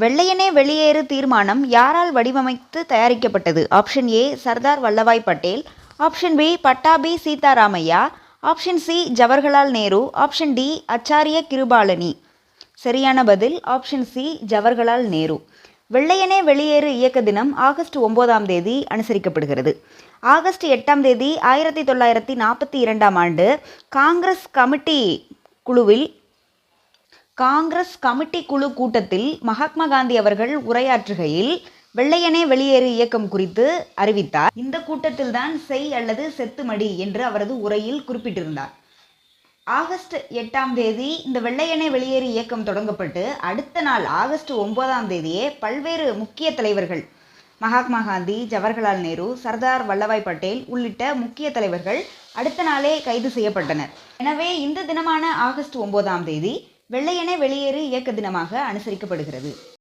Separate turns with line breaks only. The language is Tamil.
வெள்ளையனே வெளியேறு தீர்மானம் யாரால் வடிவமைத்து தயாரிக்கப்பட்டது? Option A Sardar Vallabhbhai Patel. Option B Pattabhi Sitaramayya. Option C Jawaharlal Nehru. Option D Acharya Kripalani. சரியான பதில் ஆப்ஷன் சி ஜவஹர்லால் நேரு. வெள்ளையனே வெளியேறு இயக்க தினம் ஆகஸ்ட் ஒன்பதாம் தேதி அனுசரிக்கப்படுகிறது. ஆகஸ்ட் எட்டாம் தேதி ஆயிரத்தி தொள்ளாயிரத்தி நாற்பத்தி இரண்டாம் ஆண்டு காங்கிரஸ் கமிட்டி குழுவில் காங்கிரஸ் கமிட்டி குழு கூட்டத்தில் மகாத்மா காந்தி அவர்கள் உரையாற்றுகையில் வெள்ளையனே வெளியேறு இயக்கம் குறித்து அறிவித்தார். இந்த கூட்டத்தில் தான் செய் அல்லது செத்துமடி என்று அவரது உரையில் குறிப்பிட்டிருந்தார். ஆகஸ்ட் எட்டாம் தேதி இந்த வெள்ளையனே வெளியேறு இயக்கம் தொடங்கப்பட்டு அடுத்த நாள் ஆகஸ்ட் ஒன்பதாம் தேதியே பல்வேறு முக்கிய தலைவர்கள் மகாத்மா காந்தி ஜவஹர்லால் நேரு சர்தார் வல்லபாய் பட்டேல் உள்ளிட்ட முக்கிய தலைவர்கள் அடுத்த நாளே கைது செய்யப்பட்டனர். எனவே இந்த தினமான ஆகஸ்ட் ஒன்பதாம் தேதி வெள்ளையனே வெளியேறு இயக்க தினமாக அனுசரிக்கப்படுகிறது.